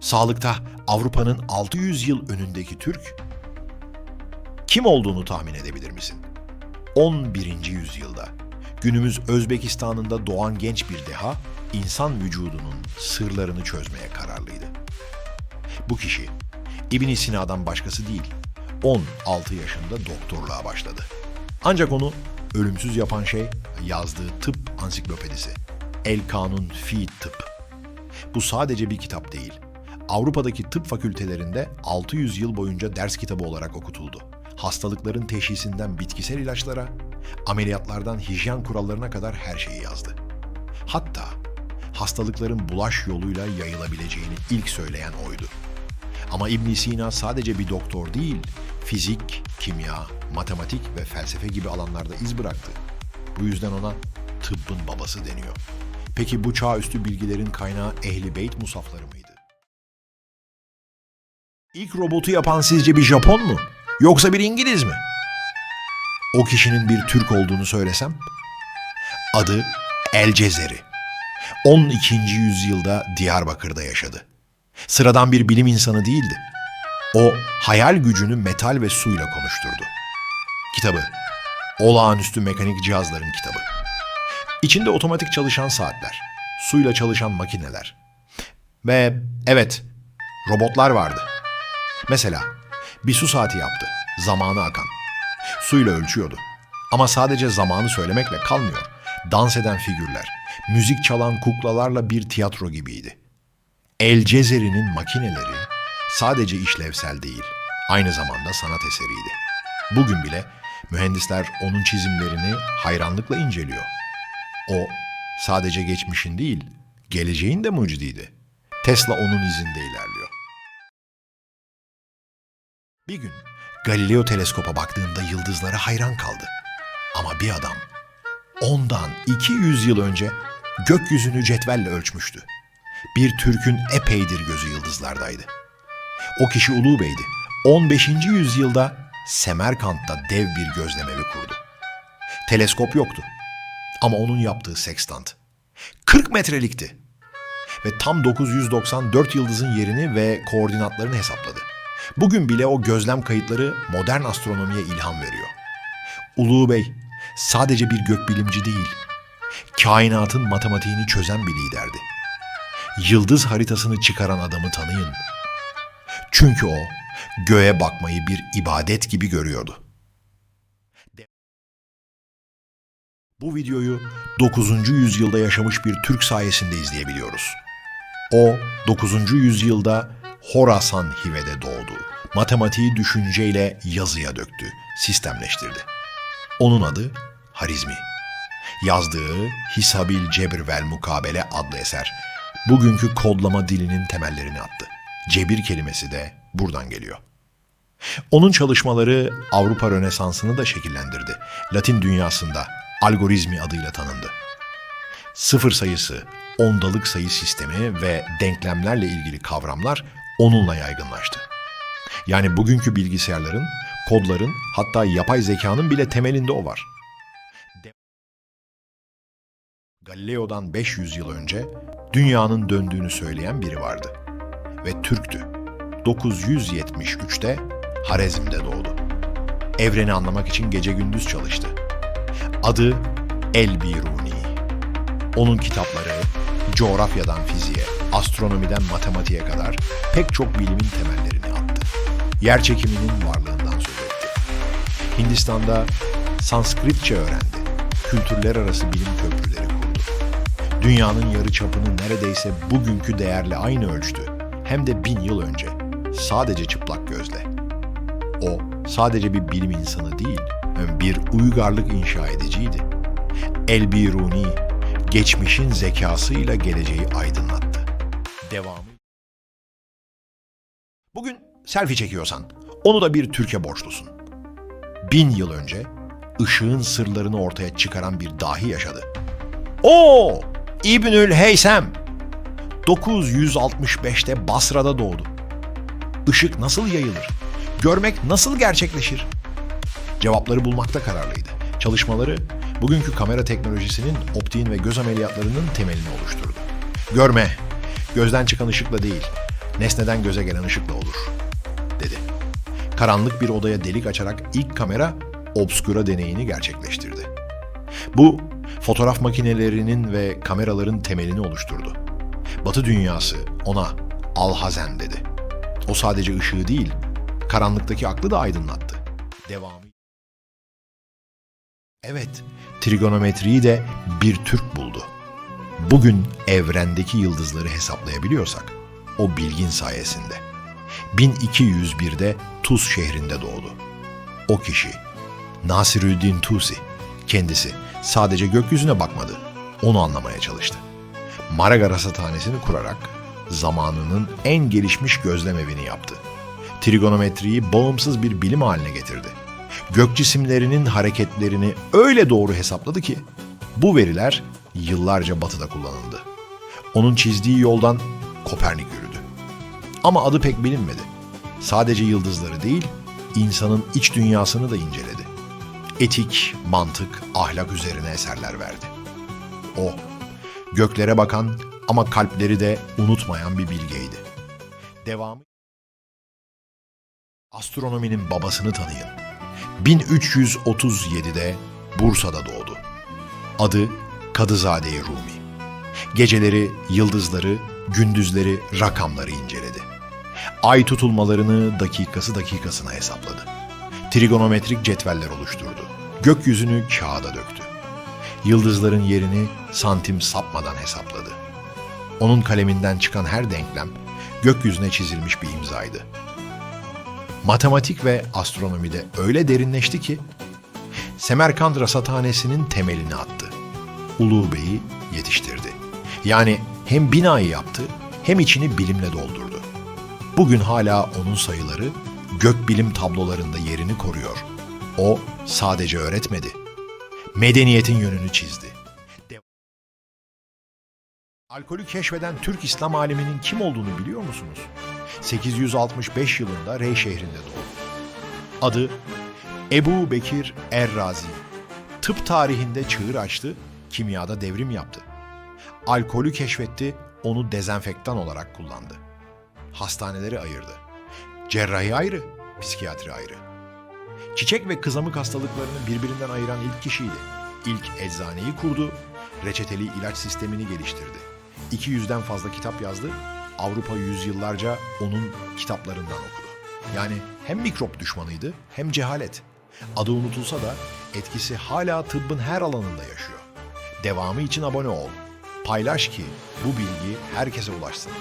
Sağlıkta Avrupa'nın 600 yıl önündeki Türk kim olduğunu tahmin edebilir misin? 11. yüzyılda günümüz Özbekistan'ında doğan genç bir deha insan vücudunun sırlarını çözmeye kararlıydı. Bu kişi İbn Sina'dan başkası değil, 16 yaşında doktorluğa başladı. Ancak onu ölümsüz yapan şey yazdığı tıp ansiklopedisi. El Kanun fi Tıp. Bu sadece bir kitap değil. Avrupa'daki tıp fakültelerinde 600 yıl boyunca ders kitabı olarak okutuldu. Hastalıkların teşhisinden bitkisel ilaçlara, ameliyatlardan hijyen kurallarına kadar her şeyi yazdı. Hatta hastalıkların bulaş yoluyla yayılabileceğini ilk söyleyen oydu. Ama İbn Sina sadece bir doktor değil, fizik, kimya, matematik ve felsefe gibi alanlarda iz bıraktı. Bu yüzden ona tıbbın babası deniyor. Peki bu çağüstü bilgilerin kaynağı Ehli Beyt musafları mıydı? İlk robotu yapan sizce bir Japon mu? Yoksa bir İngiliz mi? O kişinin bir Türk olduğunu söylesem? Adı El Cezeri. 12. yüzyılda Diyarbakır'da yaşadı. Sıradan bir bilim insanı değildi. O hayal gücünü metal ve suyla konuşturdu. Kitabı, olağanüstü mekanik cihazların kitabı. İçinde otomatik çalışan saatler, suyla çalışan makineler. Ve evet, robotlar vardı. Mesela bir su saati yaptı, zamanı akan. Suyla ölçüyordu. Ama sadece zamanı söylemekle kalmıyor. Dans eden figürler, müzik çalan kuklalarla bir tiyatro gibiydi. El Cezeri'nin makineleri sadece işlevsel değil, aynı zamanda sanat eseriydi. Bugün bile mühendisler onun çizimlerini hayranlıkla inceliyor. O sadece geçmişin değil, geleceğin de mucidiydi. Tesla onun izinde ilerliyor. Bir gün Galileo teleskopa baktığında yıldızlara hayran kaldı. Ama bir adam ondan 200 yıl önce gökyüzünü cetvelle ölçmüştü. Bir Türk'ün epeydir gözü yıldızlardaydı. O kişi Ulu Bey'di. 15. yüzyılda Semerkant'ta dev bir gözlemevi kurdu. Teleskop yoktu. Ama onun yaptığı sekstant 40 metrelikti. Ve tam 994 yıldızın yerini ve koordinatlarını hesapladı. Bugün bile o gözlem kayıtları modern astronomiye ilham veriyor. Ulu Bey sadece bir gökbilimci değil, kainatın matematiğini çözen bir liderdi. Yıldız haritasını çıkaran adamı tanıyın. Çünkü o göğe bakmayı bir ibadet gibi görüyordu. Bu videoyu 9. yüzyılda yaşamış bir Türk sayesinde izleyebiliyoruz. O 9. yüzyılda Horasan Hive'de doğdu. Matematiği düşünceyle yazıya döktü, sistemleştirdi. Onun adı Harizmi. Yazdığı Hisabil Cebir vel Mukabele adlı eser bugünkü kodlama dilinin temellerini attı. Cebir kelimesi de buradan geliyor. Onun çalışmaları Avrupa Rönesansı'nı da şekillendirdi. Latin dünyasında algorizmi adıyla tanındı. Sıfır sayısı, ondalık sayı sistemi ve denklemlerle ilgili kavramlar onunla yaygınlaştı. Yani bugünkü bilgisayarların, kodların hatta yapay zekanın bile temelinde o var. Galileo'dan 500 yıl önce dünyanın döndüğünü söyleyen biri vardı. Ve Türktü. 973'te Harezm'de doğdu. Evreni anlamak için gece gündüz çalıştı. Adı El-Biruni. Onun kitapları coğrafyadan fiziğe, astronomiden matematiğe kadar pek çok bilimin temellerini attı. Yer çekiminin varlığından söz etti. Hindistan'da Sanskritçe öğrendi. Kültürler arası bilim köprüleri kurdu. Dünyanın yarı çapını neredeyse bugünkü değerle aynı ölçtü. Hem de bin yıl önce. Sadece çıplak gözle. O sadece bir bilim insanı değil, bir uygarlık inşa ediciydi. El-Biruni, geçmişin zekasıyla geleceği aydınlattı. Devamı. Bugün selfie çekiyorsan, onu da bir Türkiye borçlusun. Bin yıl önce ışığın sırlarını ortaya çıkaran bir dahi yaşadı. O İbnül Heysem 965'te Basra'da doğdu. Işık nasıl yayılır? Görmek nasıl gerçekleşir? Cevapları bulmakta kararlıydı. Çalışmaları bugünkü kamera teknolojisinin optiğin ve göz ameliyatlarının temelini oluşturdu. Görme, gözden çıkan ışıkla değil, nesneden göze gelen ışıkla olur, dedi. Karanlık bir odaya delik açarak ilk kamera obskura deneyini gerçekleştirdi. Bu, fotoğraf makinelerinin ve kameraların temelini oluşturdu. Batı dünyası ona Alhazen dedi. O sadece ışığı değil, karanlıktaki aklı da aydınlattı. Devamı. Evet, trigonometriyi de bir Türk buldu. Bugün evrendeki yıldızları hesaplayabiliyorsak, o bilgin sayesinde. 1201'de Tuz şehrinde doğdu. O kişi, Nasirüddin Tusi, kendisi sadece gökyüzüne bakmadı, onu anlamaya çalıştı. Maraga Rasathanesi'ni kurarak zamanının en gelişmiş gözlem evini yaptı. Trigonometriyi bağımsız bir bilim haline getirdi. Gök cisimlerinin hareketlerini öyle doğru hesapladı ki bu veriler yıllarca batıda kullanıldı. Onun çizdiği yoldan Kopernik yürüdü. Ama adı pek bilinmedi. Sadece yıldızları değil, insanın iç dünyasını da inceledi. Etik, mantık, ahlak üzerine eserler verdi. O, göklere bakan ama kalpleri de unutmayan bir bilgeydi. Devamı Astronominin babasını tanıyın. 1337'de Bursa'da doğdu. Adı Kadızade Rumi. Geceleri yıldızları, gündüzleri rakamları inceledi. Ay tutulmalarını dakikası dakikasına hesapladı. Trigonometrik cetveller oluşturdu. Gökyüzünü kağıda döktü. Yıldızların yerini santim sapmadan hesapladı. Onun kaleminden çıkan her denklem gökyüzüne çizilmiş bir imzaydı. Matematik ve astronomide öyle derinleşti ki Semerkant Rasathanesi'nin temelini attı. Ulu Bey'i yetiştirdi. Yani hem binayı yaptı hem içini bilimle doldurdu. Bugün hala onun sayıları gökbilim tablolarında yerini koruyor. O sadece öğretmedi. Medeniyetin yönünü çizdi. Alkolü keşfeden Türk İslam aliminin kim olduğunu biliyor musunuz? 865 yılında Rey şehrinde doğdu. Adı Ebu Bekir Errazi. Tıp tarihinde çığır açtı, kimyada devrim yaptı. Alkolü keşfetti, onu dezenfektan olarak kullandı. Hastaneleri ayırdı. Cerrahi ayrı, psikiyatri ayrı. Çiçek ve kızamık hastalıklarını birbirinden ayıran ilk kişiydi. İlk eczaneyi kurdu, reçeteli ilaç sistemini geliştirdi. 200'den fazla kitap yazdı, Avrupa yüzyıllarca onun kitaplarından okudu. Yani hem mikrop düşmanıydı hem cehalet. Adı unutulsa da etkisi hala tıbbın her alanında yaşıyor. Devamı için abone ol. Paylaş ki bu bilgi herkese ulaşsın.